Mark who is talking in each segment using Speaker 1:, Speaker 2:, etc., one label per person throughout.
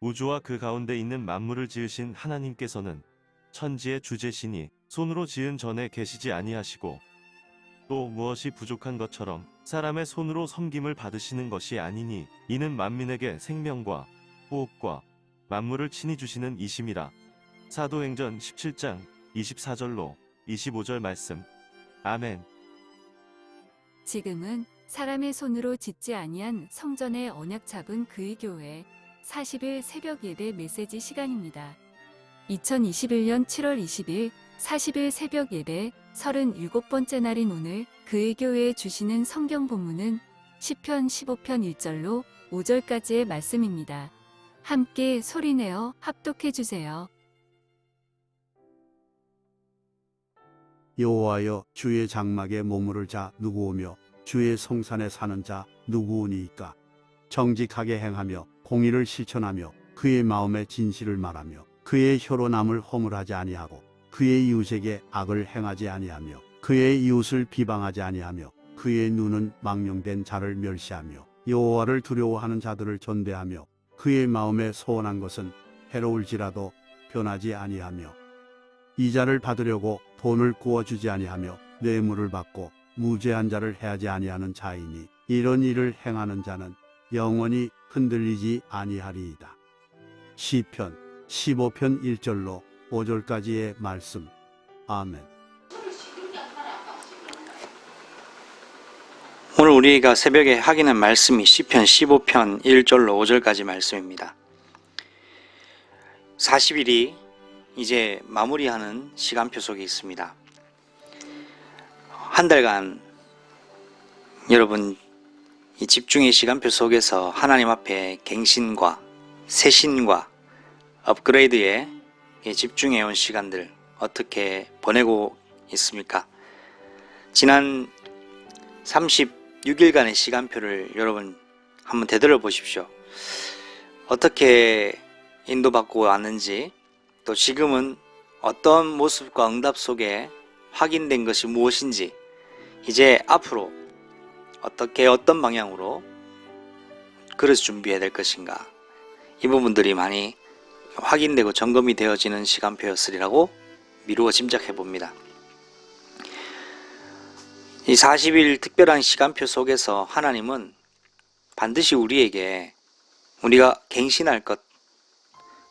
Speaker 1: 우주와 그 가운데 있는 만물을 지으신 하나님께서는 천지의 주제시니 손으로 지은 전에 계시지 아니하시고 또 무엇이 부족한 것처럼 사람의 손으로 섬김을 받으시는 것이 아니니 이는 만민에게 생명과 호흡과 만물을 친히 주시는 이심이라. 사도행전 17장 24절로 25절 말씀. 아멘.
Speaker 2: 지금은 사람의 손으로 짓지 아니한 성전의 언약 잡은 그의 교회 40일 새벽 예배 메시지 시간입니다. 2021년 7월 20일 40일 새벽 예배 37번째 날인 오늘 그의 교회에 주시는 성경 본문은 시편 15편 1절로 5절까지의 말씀입니다. 함께 소리내어 합독해 주세요.
Speaker 3: 여호와여 주의 장막에 머무를 자 누구오며 주의 성산에 사는 자 누구오니이까 정직하게 행하며 공의를 실천하며 그의 마음에 진실을 말하며 그의 혀로 남을 허물하지 아니하고 그의 이웃에게 악을 행하지 아니하며 그의 이웃을 비방하지 아니하며 그의 눈은 망령된 자를 멸시하며 여호와를 두려워하는 자들을 전대하며 그의 마음에 소원한 것은 해로울지라도 변하지 아니하며 이자를 받으려고 돈을 구워주지 아니하며 뇌물을 받고 무죄한 자를 해하지 아니하는 자이니 이런 일을 행하는 자는 영원히 흔들리지 아니하리이다. 시편 15편 1절로 5절까지의 말씀. 아멘.
Speaker 4: 오늘 우리가 새벽에 확인한 말씀이 시편 15편 1절로 5절까지 말씀입니다. 40일이 이제 마무리하는 시간표 속에 있습니다. 한 달간 여러분 이 집중의 시간표 속에서 하나님 앞에 갱신과 새신과 업그레이드에 집중해 온 시간들 어떻게 보내고 있습니까? 지난 36일간의 시간표를 여러분 한번 되돌아 보십시오. 어떻게 인도받고 왔는지 또 지금은 어떤 모습과 응답 속에 확인된 것이 무엇인지 이제 앞으로 어떻게 어떤 방향으로 그릇 준비해야 될 것인가 이 부분들이 많이 확인되고 점검이 되어지는 시간표였으리라고 미루어 짐작해 봅니다. 이 40일 특별한 시간표 속에서 하나님은 반드시 우리에게 우리가 갱신할 것,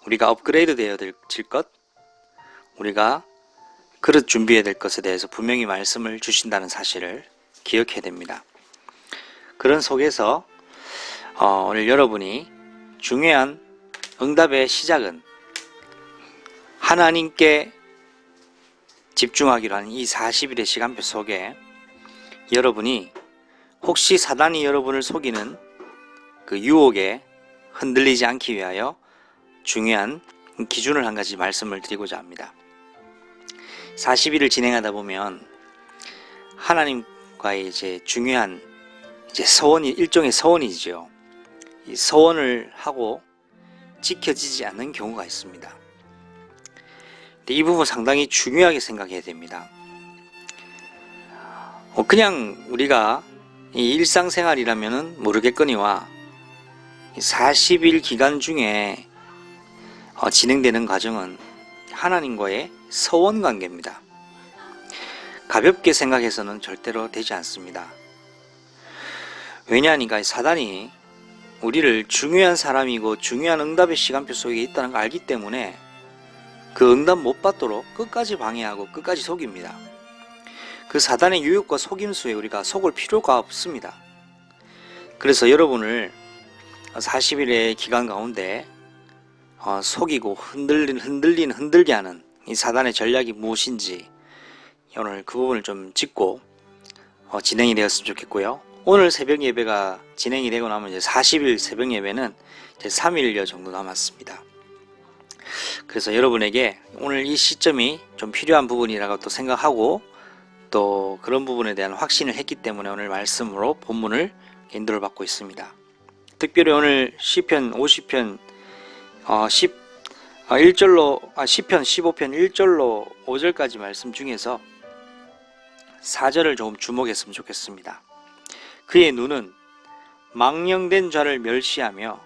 Speaker 4: 우리가 업그레이드 되어질 것, 우리가 그릇 준비해야 될 것에 대해서 분명히 말씀을 주신다는 사실을 기억해야 됩니다. 그런 속에서 어, 오늘 여러분이 중요한 응답의 시작은 하나님께 집중하기로 하는 이 40일의 시간표 속에 여러분이 혹시 사단이 여러분을 속이는 그 유혹에 흔들리지 않기 위하여 중요한 기준을 한 가지 말씀을 드리고자 합니다. 40일을 진행하다 보면 하나님과의 이제 중요한 이제 서원이 일종의 서원이죠. 이 서원을 하고 지켜지지 않는 경우가 있습니다. 이 부분 상당히 중요하게 생각해야 됩니다. 어, 그냥 우리가 이 일상생활이라면 모르겠거니와 40일 기간 중에 어, 진행되는 과정은 하나님과의 서원 관계입니다. 가볍게 생각해서는 절대로 되지 않습니다. 왜냐하니까 사단이 우리를 중요한 사람이고 중요한 응답의 시간표 속에 있다는 걸 알기 때문에 그 응답 못 받도록 끝까지 방해하고 끝까지 속입니다. 그 사단의 유혹과 속임수에 우리가 속을 필요가 없습니다. 그래서 여러분을 40일의 기간 가운데 어, 속이고 흔들린, 흔들린, 흔들게 하는 이 사단의 전략이 무엇인지 오늘 그 부분을 좀 짚고 어, 진행이 되었으면 좋겠고요. 오늘 새벽 예배가 진행이 되고 나면 이제 40일 새벽 예배는 이제 3일여 정도 남았습니다. 그래서 여러분에게 오늘 이 시점이 좀 필요한 부분이라고 또 생각하고 또 그런 부분에 대한 확신을 했기 때문에 오늘 말씀으로 본문을 인도를 받고 있습니다. 특별히 오늘 시편 50편 어, 10 어, 1절로 아, 시편 15편 1절로 5절까지 말씀 중에서 4절을 조금 주목했으면 좋겠습니다. 그의 눈은 망령된 자를 멸시하며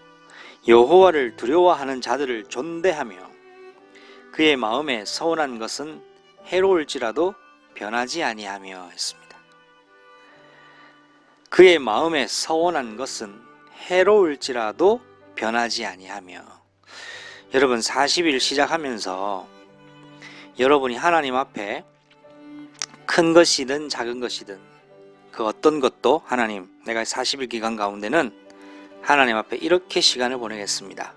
Speaker 4: 여호와를 두려워하는 자들을 존대하며 그의 마음에 서운한 것은 해로울지라도 변하지 아니하며 했습니다. 그의 마음에 서운한 것은 해로울지라도 변하지 아니하며 여러분 40일 시작하면서 여러분이 하나님 앞에 큰 것이든 작은 것이든 그 어떤 것도 하나님 내가 40일 기간 가운데는 하나님 앞에 이렇게 시간을 보내겠습니다.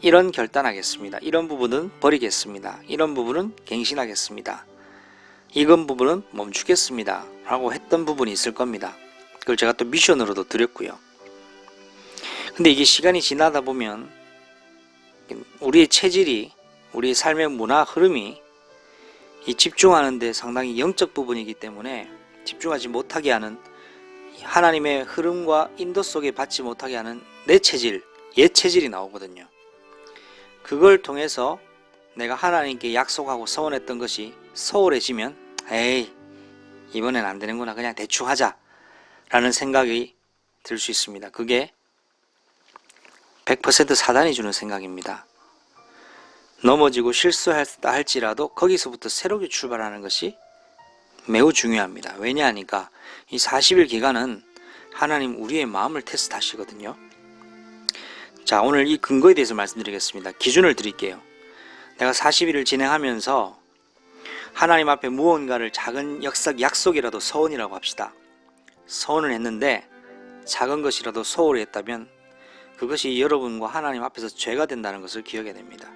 Speaker 4: 이런 결단하겠습니다. 이런 부분은 버리겠습니다. 이런 부분은 갱신하겠습니다. 이건 부분은 멈추겠습니다. 라고 했던 부분이 있을 겁니다. 그걸 제가 또 미션으로도 드렸고요. 근데 이게 시간이 지나다 보면 우리의 체질이 우리의 삶의 문화 흐름이 이 집중하는데 상당히 영적 부분이기 때문에 집중하지 못하게 하는 이 하나님의 흐름과 인도 속에 받지 못하게 하는 내 체질, 옛 체질이 나오거든요. 그걸 통해서 내가 하나님께 약속하고 서원했던 것이 소홀해지면 에이 이번엔 안 되는구나 그냥 대충 하자 라는 생각이 들 수 있습니다. 그게 100% 사단이 주는 생각입니다. 넘어지고 실수했다 할지라도 거기서부터 새롭게 출발하는 것이 매우 중요합니다. 왜냐하니까 이 40일 기간은 하나님 우리의 마음을 테스트 하시거든요. 자, 오늘 이 근거에 대해서 말씀드리겠습니다. 기준을 드릴게요. 내가 40일을 진행하면서 하나님 앞에 무언가를 작은 역삭, 약속이라도 서원이라고 합시다. 서원을 했는데 작은 것이라도 소홀히 했다면 그것이 여러분과 하나님 앞에서 죄가 된다는 것을 기억해야 됩니다.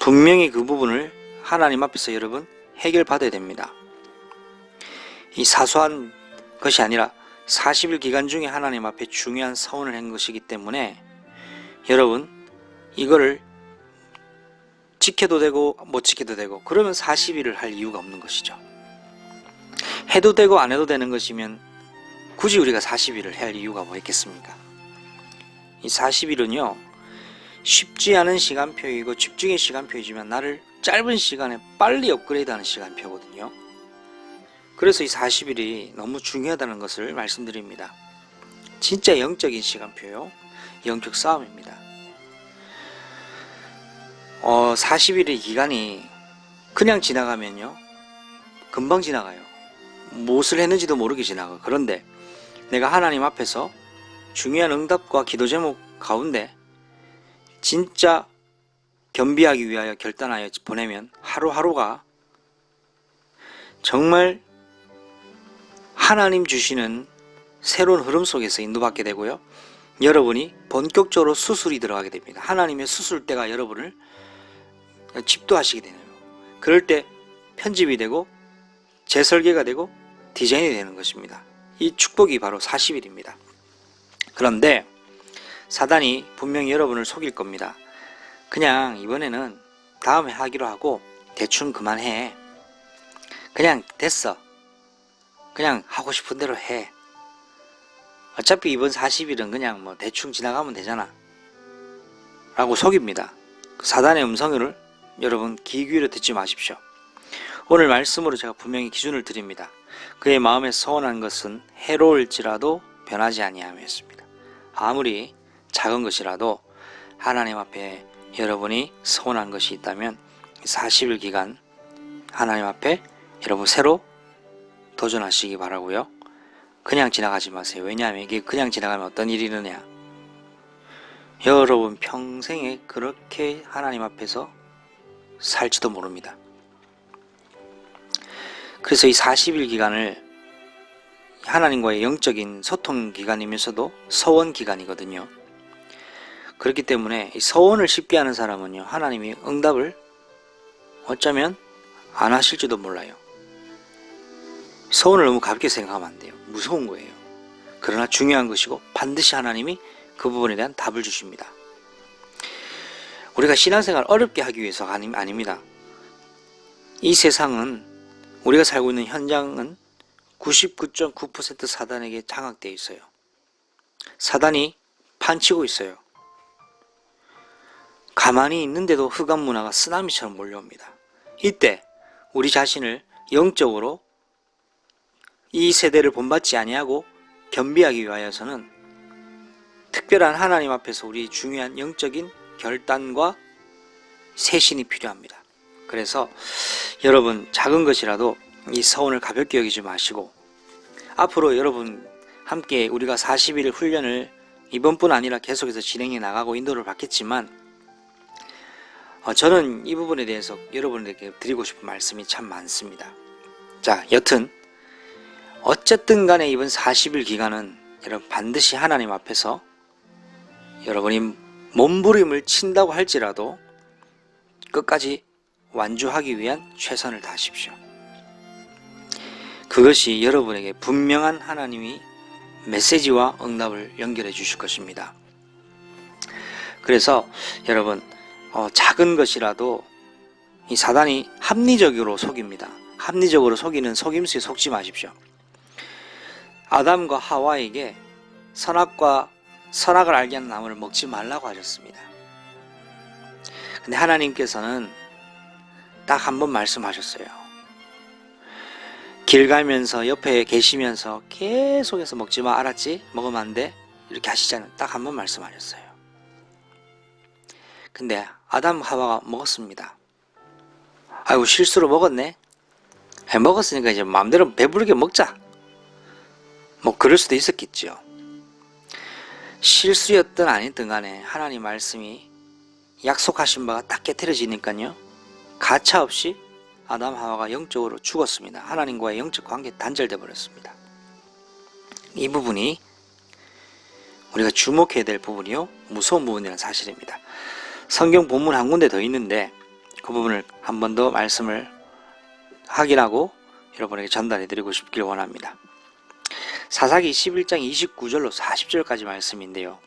Speaker 4: 분명히 그 부분을 하나님 앞에서 여러분 해결받아야 됩니다. 이 사소한 것이 아니라 40일 기간 중에 하나님 앞에 중요한 서원을 한 것이기 때문에 여러분 이거를 지켜도 되고 못 지켜도 되고 그러면 40일을 할 이유가 없는 것이죠. 해도 되고 안 해도 되는 것이면 굳이 우리가 40일을 해야 할 이유가 뭐 있겠습니까? 이 40일은요 쉽지 않은 시간표이고 집중의 시간표이지만 나를 짧은 시간에 빨리 업그레이드하는 시간표거든요. 그래서 이 40일이 너무 중요하다는 것을 말씀드립니다. 진짜 영적인 시간표요. 영적 싸움입니다. 어, 40일의 기간이 그냥 지나가면요. 금방 지나가요. 무엇을 했는지도 모르게 지나가. 그런데 내가 하나님 앞에서 중요한 응답과 기도 제목 가운데 진짜 겸비하기 위하여 결단하여 보내면 하루하루가 정말 하나님 주시는 새로운 흐름 속에서 인도받게 되고요. 여러분이 본격적으로 수술이 들어가게 됩니다. 하나님의 수술대가 여러분을 집도하시게 되네요. 그럴 때 편집이 되고 재설계가 되고 디자인이 되는 것입니다. 이 축복이 바로 40일입니다. 그런데 사단이 분명히 여러분을 속일 겁니다. 그냥 이번에는 다음에 하기로 하고 대충 그만해. 그냥 됐어. 그냥 하고 싶은 대로 해. 어차피 이번 40일은 그냥 뭐 대충 지나가면 되잖아. 라고 속입니다. 그 사단의 음성을 여러분 귀 기울여 듣지 마십시오. 오늘 말씀으로 제가 분명히 기준을 드립니다. 그의 마음에 서운한 것은 해로울지라도 변하지 아니하며 했습니다. 아무리 작은 것이라도 하나님 앞에 여러분이 서운한 것이 있다면 40일 기간 하나님 앞에 여러분 새로 도전하시기 바라고요. 그냥 지나가지 마세요. 왜냐하면 이게 그냥 지나가면 어떤 일이 있느냐. 여러분 평생에 그렇게 하나님 앞에서 살지도 모릅니다. 그래서 이 40일 기간을 하나님과의 영적인 소통 기간이면서도 서원 기간이거든요. 그렇기 때문에 이 서원을 쉽게 하는 사람은요, 하나님이 응답을 어쩌면 안 하실지도 몰라요. 서원을 너무 가볍게 생각하면 안 돼요. 무서운 거예요. 그러나 중요한 것이고 반드시 하나님이 그 부분에 대한 답을 주십니다. 우리가 신앙생활 어렵게 하기 위해서가 아니, 아닙니다. 이 세상은 우리가 살고 있는 현장은 99.9% 사단에게 장악되어 있어요. 사단이 판치고 있어요. 가만히 있는데도 흑암 문화가 쓰나미처럼 몰려옵니다. 이때 우리 자신을 영적으로 이 세대를 본받지 아니하고 겸비하기 위하여서는 특별한 하나님 앞에서 우리 중요한 영적인 결단과 세신이 필요합니다. 그래서 여러분 작은 것이라도 이 서운을 가볍게 여기지 마시고 앞으로 여러분 함께 우리가 40일 훈련을 이번뿐 아니라 계속해서 진행해 나가고 인도를 받겠지만 어, 저는 이 부분에 대해서 여러분에게 드리고 싶은 말씀이 참 많습니다. 자, 여튼 어쨌든 간에 이번 40일 기간은 여러분 반드시 하나님 앞에서 여러분이 몸부림을 친다고 할지라도 끝까지 완주하기 위한 최선을 다하십시오. 그것이 여러분에게 분명한 하나님이 메시지와 응답을 연결해 주실 것입니다. 그래서 여러분 어, 작은 것이라도 이 사단이 합리적으로 속입니다. 합리적으로 속이는 속임수에 속지 마십시오. 아담과 하와에게 선악과 선악을 알게 하는 나무를 먹지 말라고 하셨습니다. 근데 하나님께서는 딱 한 번 말씀하셨어요. 길 가면서 옆에 계시면서 계속해서 먹지 마 알았지? 먹으면 안 돼? 이렇게 하시잖아요. 딱 한 번 말씀하셨어요. 근데 아담 하와가 먹었습니다. 아이고 실수로 먹었네. 해 먹었으니까 이제 마음대로 배부르게 먹자. 뭐 그럴 수도 있었겠죠. 실수였든 아니든 간에 하나님 말씀이 약속하신 바가 딱 깨뜨려지니까요. 가차 없이 아담 하와가 영적으로 죽었습니다. 하나님과의 영적 관계 단절돼 버렸습니다. 이 부분이 우리가 주목해야 될 부분이요. 무서운 부분이라는 사실입니다. 성경 본문 한 군데 더 있는데 그 부분을 한 번 더 말씀을 확인하고 여러분에게 전달해 드리고 싶길 원합니다. 사사기 11장 29절로 40절까지 말씀인데요.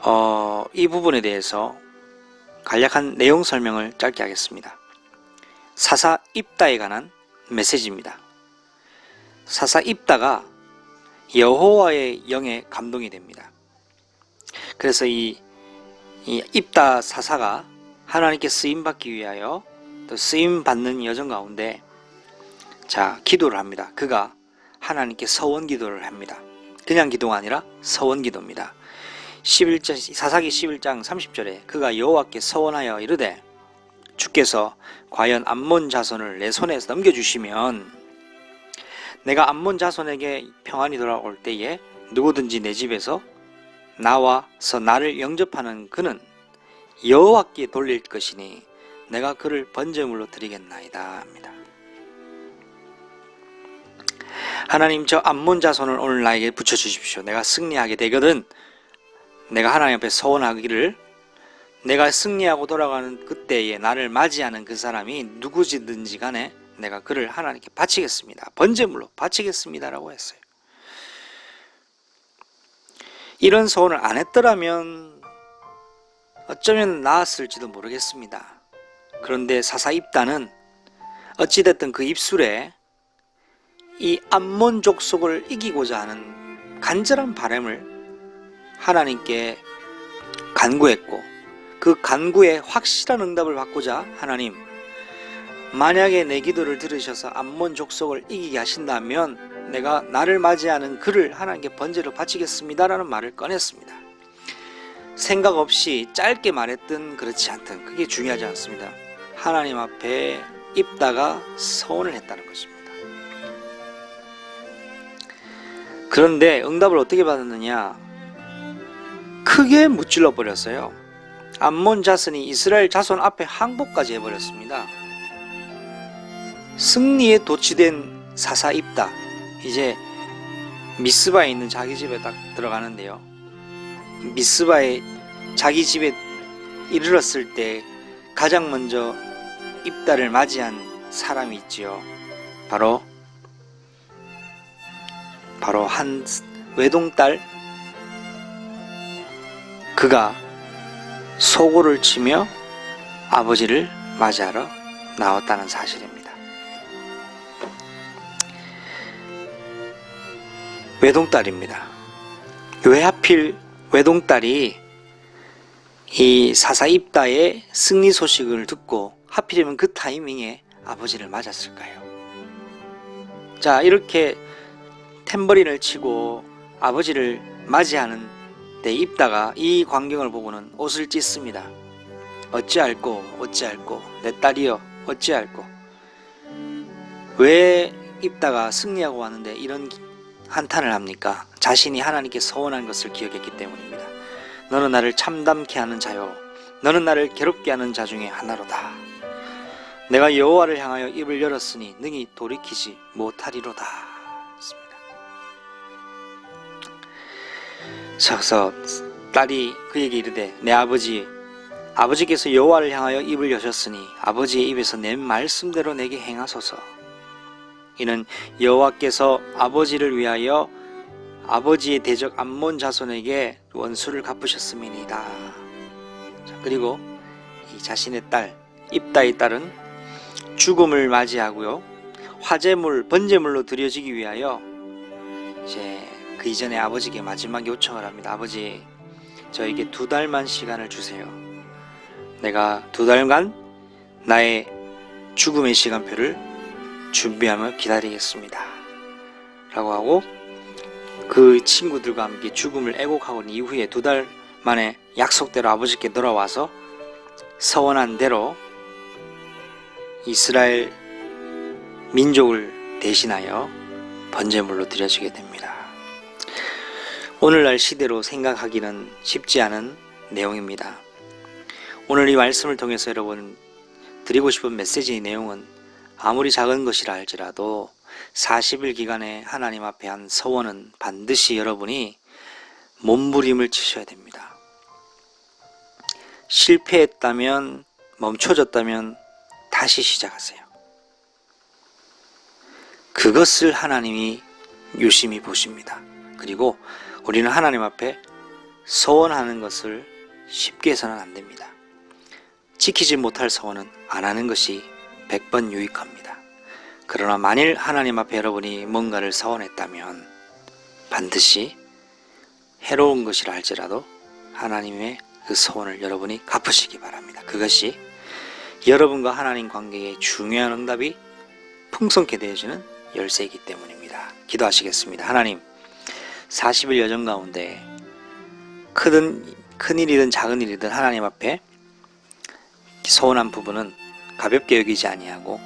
Speaker 4: 어, 이 부분에 대해서 간략한 내용 설명을 짧게 하겠습니다. 사사 입다에 관한 메시지입니다. 사사 입다가 여호와의 영에 감동이 됩니다. 그래서 이, 이 입다 사사가 하나님께 쓰임 받기 위하여 또 쓰임 받는 여정 가운데 자 기도를 합니다. 그가 하나님께 서원 기도를 합니다. 그냥 기도가 아니라 서원 기도입니다. 11장 사사기 11장 30절에 그가 여호와께 서원하여 이르되 주께서 과연 암몬 자손을 내 손에서 넘겨 주시면 내가 암몬 자손에게 평안이 돌아올 때에 누구든지 내 집에서 나와서 나를 영접하는 그는 여호와께 돌릴 것이니 내가 그를 번제물로 드리겠나이다 합니다. 하나님 저 암몬 자손을 오늘 나에게 붙여 주십시오. 내가 승리하게 되거든. 내가 하나님 앞에 서원하기를 내가 승리하고 돌아가는 그때에 나를 맞이하는 그 사람이 누구지든지 간에 내가 그를 하나님께 바치겠습니다. 번제물로 바치겠습니다라고 했어요. 이런 소원을 안 했더라면 어쩌면 나았을지도 모르겠습니다. 그런데 사사 입다는 어찌됐든 그 입술에 이 암몬 족속을 이기고자 하는 간절한 바람을 하나님께 간구했고 그 간구에 확실한 응답을 받고자 하나님 만약에 내 기도를 들으셔서 암몬 족속을 이기게 하신다면 내가 나를 맞이하는 그를 하나님께 번제로 바치겠습니다라는 말을 꺼냈습니다. 생각 없이 짧게 말했든 그렇지 않든 그게 중요하지 않습니다. 하나님 앞에 입다가 서원을 했다는 것입니다. 그런데 응답을 어떻게 받았느냐? 크게 무찔러 버렸어요. 암몬 자손이 이스라엘 자손 앞에 항복까지 해버렸습니다. 승리에 도취된 사사 입다. 이제 미스바에 있는 자기 집에 딱 들어가는데요. 미스바에 자기 집에 이르렀을 때 가장 먼저 입다를 맞이한 사람이 있지요. 바로 바로 한 외동딸 그가 소고를 치며 아버지를 맞이하러 나왔다는 사실입니다. 외동딸입니다. 왜 하필 외동딸이 이 사사 입다의 승리 소식을 듣고 하필이면 그 타이밍에 아버지를 맞았을까요? 자, 이렇게 탬버린을 치고 아버지를 맞이하는 때 입다가 이 광경을 보고는 옷을 찢습니다. 어찌할꼬 어찌할꼬 내 딸이여 어찌할꼬 왜 입다가 승리하고 왔는데 이런 한탄을 합니까? 자신이 하나님께 서원한 것을 기억했기 때문입니다. 너는 나를 참담케 하는 자요 너는 나를 괴롭게 하는 자 중에 하나로다. 내가 여호와를 향하여 입을 열었으니 능히 돌이키지 못하리로다. 그래서 딸이 그에게 이르되 내 아버지 아버지께서 여호와를 향하여 입을 여셨으니 아버지의 입에서 낸 말씀대로 내게 행하소서. 이는 여호와께서 아버지를 위하여 아버지의 대적 암몬 자손에게 원수를 갚으셨음이니이다. 자, 그리고 이 자신의 딸 입다의 딸은 죽음을 맞이하고요. 화제물 번제물로 드려지기 위하여 이제 그 이전에 아버지께 마지막 요청을 합니다. 아버지 저에게 두 달만 시간을 주세요. 내가 두 달간 나의 죽음의 시간표를 준비하며 기다리겠습니다. 라고 하고 그 친구들과 함께 죽음을 애곡하고 난 이후에 두 달 만에 약속대로 아버지께 돌아와서 서원한 대로 이스라엘 민족을 대신하여 번제물로 드려지게 됩니다. 오늘날 시대로 생각하기는 쉽지 않은 내용입니다. 오늘 이 말씀을 통해서 여러분 드리고 싶은 메시지의 내용은 아무리 작은 것이라 할지라도 40일 기간에 하나님 앞에 한 서원은 반드시 여러분이 몸부림을 치셔야 됩니다. 실패했다면 멈춰졌다면 다시 시작하세요. 그것을 하나님이 유심히 보십니다. 그리고 우리는 하나님 앞에 서원하는 것을 쉽게 해서는 안 됩니다. 지키지 못할 서원은 안 하는 것이 100번 유익합니다. 그러나 만일 하나님 앞에 여러분이 뭔가를 서원했다면 반드시 해로운 것이라 할지라도 하나님의 그 서원을 여러분이 갚으시기 바랍니다. 그것이 여러분과 하나님 관계의 중요한 응답이 풍성케 되어지는 열쇠이기 때문입니다. 기도하시겠습니다. 하나님, 40일 여정 가운데 크든 큰 일이든 작은 일이든 하나님 앞에 서운한 부분은 가볍게 여기지 아니하고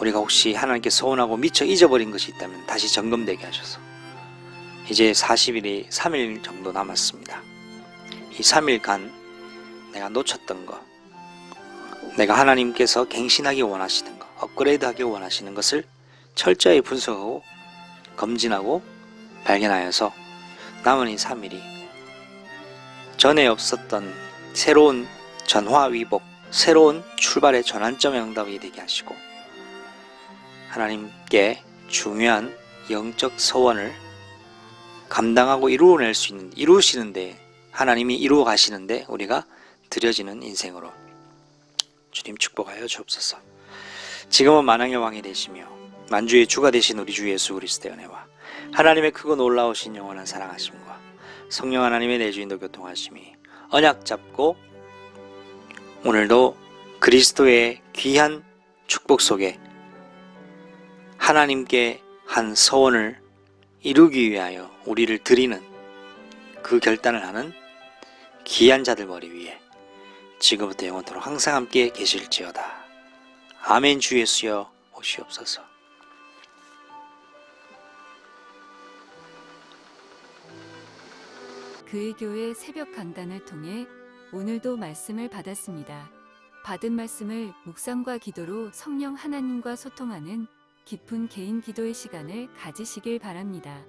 Speaker 4: 우리가 혹시 하나님께 서운하고 미처 잊어버린 것이 있다면 다시 점검되게 하셔서 이제 40일이 3일 정도 남았습니다. 이 3일간 내가 놓쳤던 거, 내가 하나님께서 갱신하기 원하시는 것, 업그레이드하기 원하시는 것을 철저히 분석하고 검진하고 발견하여서 남은 이 3일이 전에 없었던 새로운 전화위복, 새로운 출발의 전환점의 응답이 되게 하시고 하나님께 중요한 영적 서원을 감당하고 이루어낼 수 있는 이루시는데 하나님이 이루어 가시는데 우리가 드려지는 인생으로 주님 축복하여 주옵소서. 지금은 만왕의 왕이 되시며 만주의 주가 되신 우리 주 예수 그리스도의 은혜와 하나님의 크고 놀라우신 영원한 사랑하심과 성령 하나님의 내주인도 교통하심이 언약 잡고 오늘도 그리스도의 귀한 축복 속에 하나님께 한 서원을 이루기 위하여 우리를 드리는 그 결단을 하는 귀한 자들 머리 위에 지금부터 영원토록 항상 함께 계실지어다. 아멘 주 예수여 오시옵소서.
Speaker 2: 그의 교회 새벽 강단을 통해 오늘도 말씀을 받았습니다. 받은 말씀을 묵상과 기도로 성령 하나님과 소통하는 깊은 개인 기도의 시간을 가지시길 바랍니다.